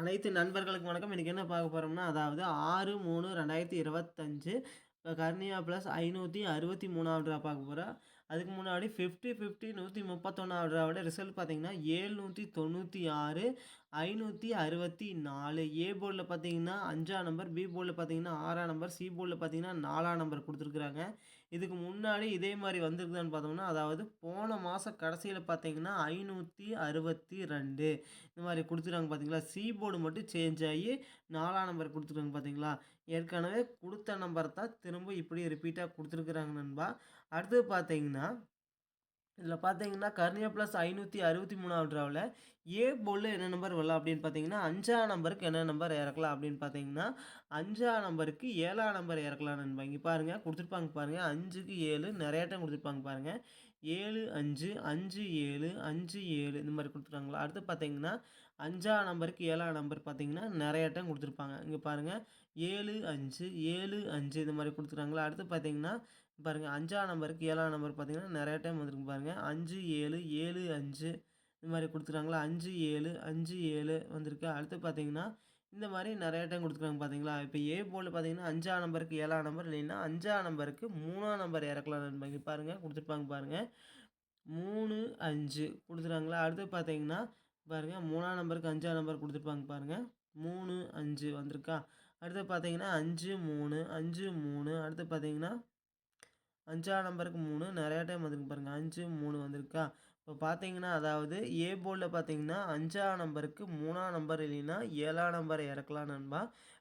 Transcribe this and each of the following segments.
அனைத்து நண்பர்களுக்கு வணக்கம். இன்றைக்கி என்ன பார்க்க போகிறோம்னா அதாவது ஆறு மூணு ரெண்டாயிரத்தி இருபத்தஞ்சு இப்போ கர்னியா ப்ளஸ் ஐநூற்றி அறுபத்தி மூணாவது ரூபா பார்க்க போகிறோம் அதுக்கு முன்னாடி ஃபிஃப்டி ஃபிஃப்டி நூற்றி முப்பத்தொன்னாவது ரூபாவோட ரிசல்ட் பார்த்தீங்கன்னா ஏழ்நூற்றி தொண்ணூற்றி ஆறு ஐநூற்றி அறுபத்தி நாலு. ஏ போர்டில் பார்த்தீங்கன்னா அஞ்சாம் நம்பர் பி போர்டில் பார்த்தீங்கன்னா ஆறாம் நம்பர் சி போர்டில் பார்த்தீங்கன்னா நாலாம் நம்பர் கொடுத்துருக்குறாங்க. இதுக்கு முன்னாடி இதே மாதிரி வந்திருக்குதான்னு பார்த்தோம்னா அதாவது போன மாதம் கடைசியில் பார்த்தீங்கன்னா ஐநூற்றி அறுபத்தி ரெண்டு. இந்த மாதிரி கொடுத்துருக்காங்க பார்த்தீங்களா? சி போர்டு மட்டும் சேஞ்ச் ஆகி நாலாம் நம்பர் கொடுத்துருக்காங்க பார்த்தீங்களா? ஏற்கனவே கொடுத்த நம்பர் தான் திரும்ப இப்படி ரிப்பீட்டாக கொடுத்துருக்குறாங்க நண்பா. அடுத்தது பார்த்தீங்கன்னா இதில் பார்த்தீங்கன்னா கர்னியா ப்ளஸ் ஐநூற்றி அறுபத்தி மூணாவது ட்ராவில் ஏ போலில் என்ன நம்பர் வரலாம் அப்படின்னு பார்த்தீங்கன்னா அஞ்சாம் நம்பருக்கு என்ன நம்பர் இறக்கலாம் அப்படின்னு பார்த்தீங்கன்னா அஞ்சாம் நம்பருக்கு ஏழாம் நம்பர் இறக்கலாம் நண்பா பாருங்கள் கொடுத்துருப்பாங்க பாருங்கள் அஞ்சுக்கு ஏழு நிறைய டைம் கொடுத்துருப்பாங்க பாருங்கள் ஏழு அஞ்சு அஞ்சு ஏழு அஞ்சு ஏழு இந்த மாதிரி கொடுத்துருக்காங்களா? அடுத்து பார்த்தீங்கன்னா அஞ்சாம் நம்பருக்கு ஏழாம் நம்பர் பார்த்தீங்கன்னா நிறைய டைம் கொடுத்துருப்பாங்க. இங்கே பாருங்கள் ஏழு அஞ்சு ஏழு அஞ்சு இந்த மாதிரி கொடுத்துருக்காங்களா? அடுத்து பார்த்தீங்கன்னா பாருங்கள் அஞ்சாம் நம்பருக்கு ஏழாம் நம்பர் பார்த்தீங்கன்னா நிறைய டைம் வந்துருக்கு பாருங்கள் அஞ்சு ஏழு ஏழு அஞ்சு இந்த மாதிரி கொடுத்துருக்காங்களா? அஞ்சு ஏழு அஞ்சு ஏழு வந்திருக்கு. அடுத்து பார்த்தீங்கன்னா இந்த மாதிரி நிறைய டைம் கொடுத்துருக்காங்க பார்த்தீங்களா இப்போ ஏ போல் பார்த்தீங்கன்னா அஞ்சாம் நம்பருக்கு ஏழாம் நம்பர் இல்லைன்னா அஞ்சாம் நம்பருக்கு மூணாம் நம்பர் இறக்கலாம் நண்பங்க பாருங்கள் கொடுத்துருப்பாங்க பாருங்கள் மூணு அஞ்சு கொடுத்துருக்காங்களா? அடுத்து பார்த்தீங்கன்னா பாருங்கள் மூணாம் நம்பருக்கு அஞ்சாம் நம்பர் கொடுத்துருப்பாங்க பாருங்கள் மூணு அஞ்சு வந்திருக்கா? அடுத்து பார்த்தீங்கன்னா அஞ்சு மூணு அஞ்சு மூணு அடுத்து பார்த்தீங்கன்னா அஞ்சாம் நம்பருக்கு மூணு நிறையா டைம் வந்துருக்கு பாருங்கள் அஞ்சு மூணு வந்திருக்கா? இப்போ பார்த்தீங்கன்னா அதாவது ஏ போர்டில் பார்த்தீங்கன்னா அஞ்சாம் நம்பருக்கு மூணாம் நம்பர் இல்லைன்னா ஏழாம் நம்பர் இறக்கலாம் நண்பா.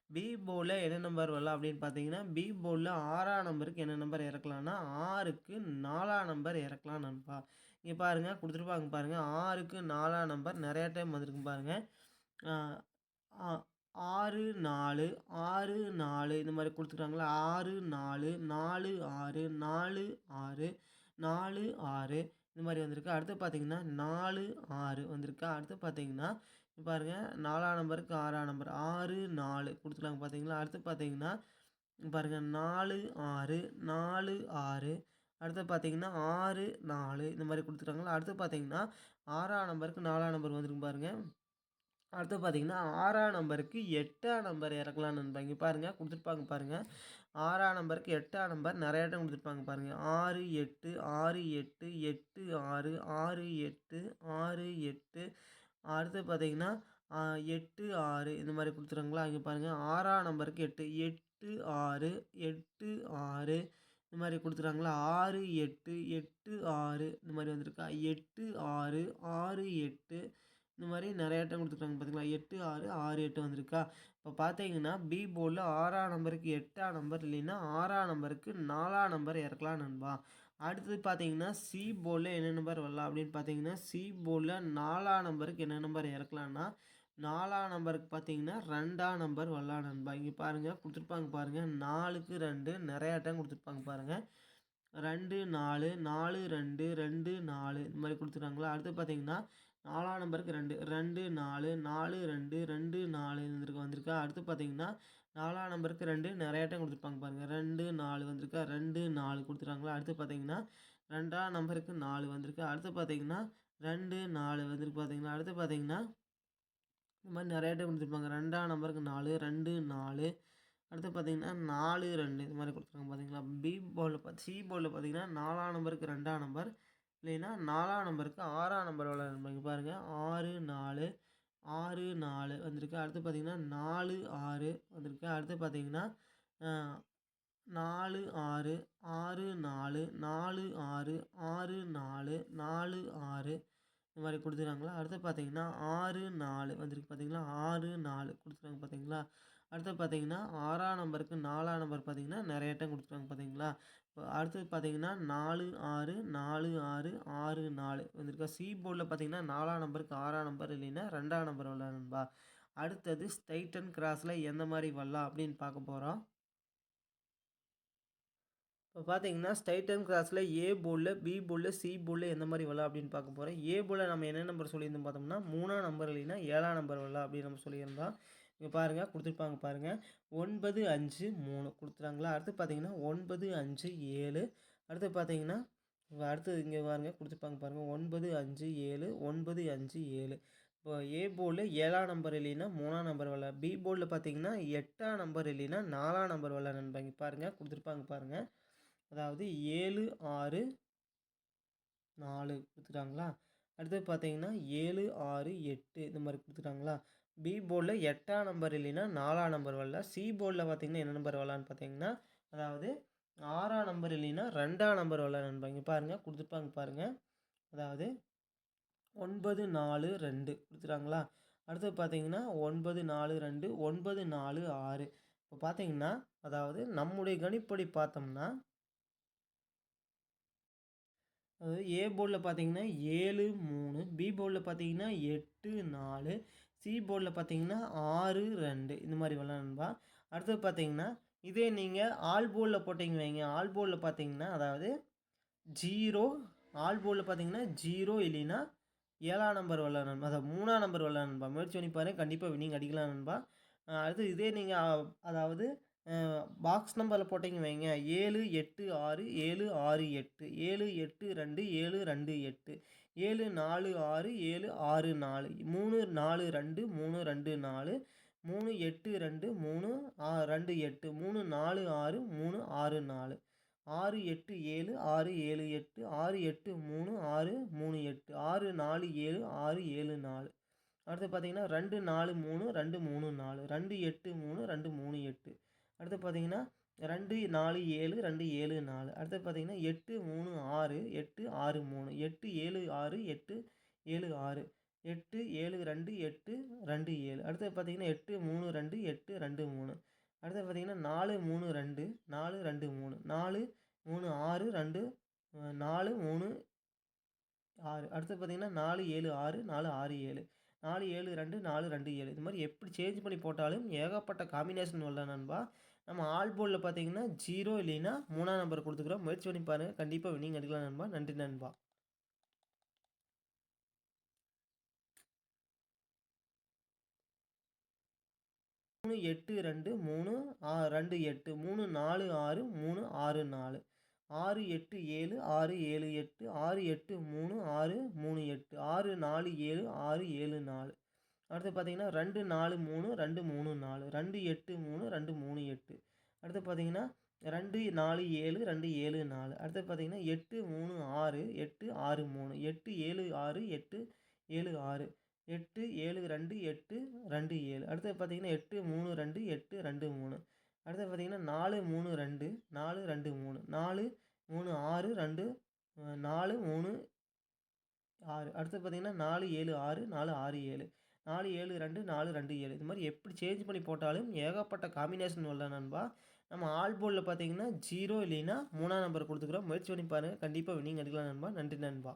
பி போர்டில் என்ன நம்பர் வரலாம் அப்படின்னு பார்த்தீங்கன்னா பி போர்டில் ஆறாம் நம்பருக்கு என்ன நம்பர் இறக்கலாம்னா ஆறுக்கு நாலாம் நம்பர் இறக்கலாம் நண்பா. இங்கே பாருங்கள் கொடுத்துருப்பாங்க பாருங்கள் ஆறுக்கு நாலாம் நம்பர் நிறையா டைம் வந்திருக்கு பாருங்கள் ஆறு நாலு ஆறு நாலு இந்த மாதிரி கொடுத்துருக்காங்களா? ஆறு நாலு நாலு ஆறு நாலு ஆறு நாலு ஆறு இந்த மாதிரி வந்திருக்கு. அடுத்து பார்த்தீங்கன்னா நாலு ஆறு வந்திருக்கு. அடுத்து பார்த்தீங்கன்னா பாருங்கள் நாலாம் நம்பருக்கு ஆறாம் நம்பர். ஆறு நாலு கொடுத்துருக்காங்க பார்த்தீங்களா? அடுத்து பார்த்தீங்கன்னா பாருங்கள் நாலு ஆறு நாலு ஆறு. அடுத்து பார்த்தீங்கன்னா ஆறு நாலு இந்த மாதிரி கொடுத்துருக்காங்களா? அடுத்து பார்த்தீங்கன்னா ஆறாம் நம்பருக்கு நாலாம் நம்பர் வந்துருக்கு பாருங்கள் அடுத்து பார்த்தீங்கன்னா ஆறாம் நம்பருக்கு எட்டாம் நம்பர் இறக்கலாம் நண்பா பாருங்கள் கொடுத்துருப்பாங்க பாருங்கள் ஆறாம் நம்பருக்கு எட்டாம் நம்பர் நிறைய இடம் கொடுத்துருப்பாங்க பாருங்கள் ஆறு எட்டு ஆறு எட்டு எட்டு ஆறு ஆறு எட்டு ஆறு எட்டு. அடுத்து பார்த்தீங்கன்னா எட்டு ஆறு. இந்த மாதிரி கொடுத்துருங்களா இங்கே பாருங்கள் ஆறாம் நம்பருக்கு எட்டு எட்டு ஆறு எட்டு ஆறு. இந்த மாதிரி கொடுத்துருக்காங்களா ஆறு எட்டு எட்டு ஆறு. இந்த மாதிரி வந்திருக்கா? எட்டு ஆறு ஆறு எட்டு. இந்த மாதிரி நிறையா டைம் கொடுத்துருக்காங்க. பார்த்திங்களா? எட்டு ஆறு ஆறு எட்டு வந்திருக்கா? இப்போ பார்த்தீங்கன்னா பி போர்டில் ஆறாம் நம்பருக்கு எட்டாம் நம்பர் இல்லைன்னா ஆறாம் நம்பருக்கு நாலாம் நம்பர் இறக்கலாம் நண்பா. அடுத்தது பார்த்தீங்கன்னா சி போர்டில் என்ன நம்பர் வரலாம்? அப்படின்னு பார்த்தீங்கன்னா சி போர்டில் நாலாம் நம்பருக்கு என்ன நம்பர் இறக்கலான்னா நாலாம் நம்பருக்கு பார்த்தீங்கன்னா ரெண்டாம் நம்பர் வரலாம் நண்பா. இங்கே பாருங்கள் கொடுத்துருப்பாங்க பாருங்கள் நாலுக்கு ரெண்டு நிறையா டைம் கொடுத்துருப்பாங்க பாருங்கள் ரெண்டு நாலு நாலு ரெண்டு ரெண்டு நாலு இந்த மாதிரி கொடுத்துருக்காங்களா? அடுத்து பார்த்தீங்கன்னா நாலாம் நம்பருக்கு ரெண்டு ரெண்டு நாலு நாலு ரெண்டு ரெண்டு நாலு இருந்திருக்கு வந்திருக்கா. அடுத்து பார்த்தீங்கன்னா நாலாம் நம்பருக்கு ரெண்டு நிறையா டைம் கொடுத்துருப்பாங்க பாருங்கள் ரெண்டு நாலு வந்திருக்கா. ரெண்டு நாலு கொடுத்துருக்காங்களா? அடுத்து பார்த்தீங்கன்னா ரெண்டாம் நம்பருக்கு நாலு வந்திருக்கு. அடுத்து பார்த்தீங்கன்னா ரெண்டு நாலு வந்துருக்கு பார்த்தீங்கன்னா அடுத்து பார்த்தீங்கன்னா இந்த மாதிரி நிறையா டைம் கொடுத்துருப்பாங்க. ரெண்டாம் நம்பருக்கு நாலு ரெண்டு நாலு. அடுத்து பார்த்தீங்கன்னா நாலு ரெண்டு. இந்த மாதிரி கொடுத்துருக்காங்க பார்த்தீங்களா பி போர்டில் பார்த்து சி போர்டில் பார்த்தீங்கன்னா நாலாம் நம்பருக்கு ரெண்டாம் நம்பர் இல்லைன்னா நாலாம் நம்பருக்கு ஆறாம் நம்பர் நம்பருக்கு பாருங்கள் ஆறு நாலு ஆறு நாலு வந்திருக்கு. அடுத்து பார்த்திங்கன்னா நாலு ஆறு வந்திருக்கு. அடுத்து பார்த்திங்கன்னா நாலு ஆறு ஆறு நாலு நாலு ஆறு ஆறு நாலு நாலு ஆறு இந்த மாதிரி கொடுத்துருக்காங்களா? அடுத்து பார்த்தீங்கன்னா ஆறு நாலு வந்திருக்கு பார்த்தீங்களா ஆறு நாலு கொடுத்துருக்காங்க பார்த்தீங்களா அடுத்து பார்த்தீங்கன்னா ஆறாம் நம்பருக்கு நாலாம் நம்பர் பார்த்தீங்கன்னா நிறைய டைம் கொடுத்துருக்காங்க பார்த்தீங்களா அடுத்தது பார்த்தீங்கன்னா நாலு ஆறு நாலு ஆறு ஆறு நாலு வந்திருக்கா. சி போர்டில் பார்த்தீங்கன்னா நாலாம் நம்பருக்கு ஆறாம் நம்பர் இல்லைன்னா ரெண்டாம் நம்பர் வரலாம் அடுத்தது ஸ்ட்ரைட் அண்ட் கிராஸில் எந்த மாதிரி வரலாம் அப்படின்னு பார்க்க போகிறோம் இப்போ பார்த்தீங்கன்னா ஸ்ட்ரைட் அண்ட் கிராஸில் ஏ போர்டில் பி போர்டில் சி போர்டில் எந்த மாதிரி வரலாம் அப்படின்னு பார்க்க போகிறோம் ஏ போர்டில் நம்ம என்ன நம்பர் சொல்லியிருந்தோம் பார்த்தோம்னா மூணாம் நம்பர் இல்லைன்னா ஏழாம் நம்பர் வரலாம் அப்படின்னு நம்ம சொல்லியிருந்தோம். இங்கே பாருங்கள் கொடுத்துருப்பாங்க பாருங்கள் ஒன்பது அஞ்சு மூணு கொடுத்துறாங்களா? அடுத்து பார்த்தீங்கன்னா ஒன்பது அஞ்சு ஏழு. அடுத்து பார்த்தீங்கன்னா அடுத்து இங்கே பாருங்கள் கொடுத்துருப்பாங்க பாருங்கள் ஒன்பது அஞ்சு ஏழு ஒன்பது அஞ்சு ஏழு. இப்போ ஏ போர்டில் ஏழாம் நம்பர் இல்லைன்னா மூணாம் நம்பர் வரல. பி போர்டில் பார்த்தீங்கன்னா எட்டாம் நம்பர் இல்லைன்னா நாலாம் நம்பர் வரல நண்பாங்க பாருங்கள் கொடுத்துருப்பாங்க பாருங்கள் அதாவது ஏழு ஆறு நாலு கொடுத்துட்டாங்களா? அடுத்து பார்த்தீங்கன்னா ஏழு ஆறு எட்டு இந்த மாதிரி கொடுத்துட்டாங்களா? பி போர்டில் எட்டாம் நம்பர் இல்லைன்னா நாலாம் நம்பர் வரல. சி போர்டில் பார்த்தீங்கன்னா என்ன நம்பர் வரலான்னு பார்த்தீங்கன்னா அதாவது ஆறாம் நம்பர் இல்லைன்னா ரெண்டாம் நம்பர் வரல இங்கே பாருங்கள் கொடுத்துருப்பாங்க பாருங்கள் அதாவது ஒன்பது நாலு ரெண்டு கொடுத்துட்டாங்களா? அடுத்து பார்த்தீங்கன்னா ஒன்பது நாலு ரெண்டு ஒன்பது நாலு ஆறு. இப்போ பார்த்தீங்கன்னா அதாவது நம்முடைய கணிப்படி பார்த்தோம்னா அதாவது ஏ போர்டில் பார்த்தீங்கன்னா ஏழு மூணு பி போர்டில் பார்த்தீங்கன்னா எட்டு நாலு சி போர்டில் பார்த்தீங்கன்னா ஆறு ரெண்டு. இந்த மாதிரி விளாட்பா அடுத்தது பார்த்தீங்கன்னா இதே நீங்கள் ஆல் போர்டில் போட்டிங்க வைங்க. ஆல் போர்டில் பார்த்தீங்கன்னா அதாவது ஜீரோ ஆல் போர்டில் பார்த்தீங்கன்னா ஜீரோ இல்லைன்னா ஏழாம் நம்பர் விளாட்ணும் அதாவது மூணாம் நம்பர் வரல முயற்சி பண்ணி பாருங்கள் கண்டிப்பாக வினிங் அடிக்கலாம் நண்பா. அடுத்து இதே நீங்கள் அதாவது பாக்ஸ் நம்பரில் போட்டிங்க வைங்க. ஏழு எட்டு ஆறு ஏழு ஆறு எட்டு. ஏழு எட்டு ரெண்டு ஏழு ரெண்டு எட்டு. ஏழு நாலு ஆறு ஏழு ஆறு நாலு. மூணு நாலு ரெண்டு மூணு ரெண்டு நாலு. மூணு எட்டு ரெண்டு மூணு ரெண்டு எட்டு. மூணு நாலு ஆறு மூணு ஆறு நாலு. ஆறு எட்டு ஏழு ஆறு ஏழு எட்டு. ஆறு எட்டு மூணு ஆறு மூணு எட்டு. ஆறு நாலு ஏழு ஆறு ஏழு நாலு. அடுத்து பார்த்தீங்கன்னா ரெண்டு நாலு மூணு ரெண்டு மூணு நாலு. ரெண்டு எட்டு மூணு ரெண்டு மூணு எட்டு. அடுத்து பார்த்தீங்கன்னா ரெண்டு நாலு ஏழு ரெண்டு ஏழு நாலு. அடுத்து பார்த்தீங்கன்னா எட்டு மூணு ஆறு எட்டு ஆறு மூணு. எட்டு ஏழு ஆறு எட்டு ஏழு ஆறு. எட்டு ஏழு ரெண்டு எட்டு ரெண்டு ஏழு. அடுத்து பார்த்தீங்கன்னா எட்டு மூணு ரெண்டு எட்டு ரெண்டு மூணு. அடுத்து பார்த்தீங்கன்னா நாலு மூணு ரெண்டு நாலு ரெண்டு மூணு. நாலு மூணு ஆறு ரெண்டு நாலு மூணு ஆறு. அடுத்து பார்த்தீங்கன்னா நாலு ஏழு ஆறு நாலு ஆறு ஏழு. நாலு ஏழு ரெண்டு நாலு ரெண்டு ஏழு. இது மாதிரி எப்படி சேஞ்ச் பண்ணி போட்டாலும் ஏகப்பட்ட காம்பினேஷன் வரல நண்பா. நம்ம ஆல் போர்டில் பார்த்தீங்கன்னா ஜீரோ இல்லைன்னா மூணாம் நம்பர் கொடுத்துக்குறோம் முயற்சி பண்ணி பாருங்கள் கண்டிப்பாக வினிங் எடுக்கலாம் நண்பா. நன்றி நண்பா. மூணு எட்டு ரெண்டு மூணு ரெண்டு எட்டு. மூணு நாலு ஆறு மூணு ஆறு நாலு. ஆறு எட்டு ஏழு ஆறு ஏழு எட்டு ஆறு எட்டு மூணு ஆறு மூணு எட்டு ஆறு நாலு ஏழு ஆறு ஏழு நாலு. அடுத்து பார்த்தீங்கன்னா ரெண்டு நாலு மூணு ரெண்டு மூணு நாலு ரெண்டு எட்டு மூணு ரெண்டு மூணு எட்டு. அடுத்து பார்த்தீங்கன்னா ரெண்டு நாலு ஏழு ரெண்டு ஏழு நாலு. அடுத்து பார்த்தீங்கன்னா எட்டு மூணு ஆறு எட்டு ஆறு மூணு எட்டு ஏழு ஆறு எட்டு ஏழு ஆறு. எட்டு ஏழு ரெண்டு எட்டு ரெண்டு ஏழு. அடுத்து பார்த்தீங்கன்னா எட்டு மூணு ரெண்டு எட்டு ரெண்டு மூணு. அடுத்து பார்த்தீங்கன்னா நாலு மூணு ரெண்டு நாலு ரெண்டு மூணு. நாலு மூணு ஆறு ரெண்டு நாலு மூணு ஆறு. அடுத்து பார்த்தீங்கன்னா நாலு ஏழு ஆறு நாலு ஆறு ஏழு. நாலு ஏழு ரெண்டு நாலு ரெண்டு ஏழு. இது மாதிரி எப்படி சேஞ்ச் பண்ணி போட்டாலும் ஏகப்பட்ட காம்பினேஷன் வரல நண்பா நம்ம ஆல் போர்டில் பார்த்தீங்கன்னா ஜீரோ இல்லைன்னா மூணாம் நம்பர் கொடுத்துக்குறோம். முயற்சி பண்ணி பாருங்கள் கண்டிப்பாக வினிங் எடுக்கலாம் நண்பா. நன்றி நண்பா.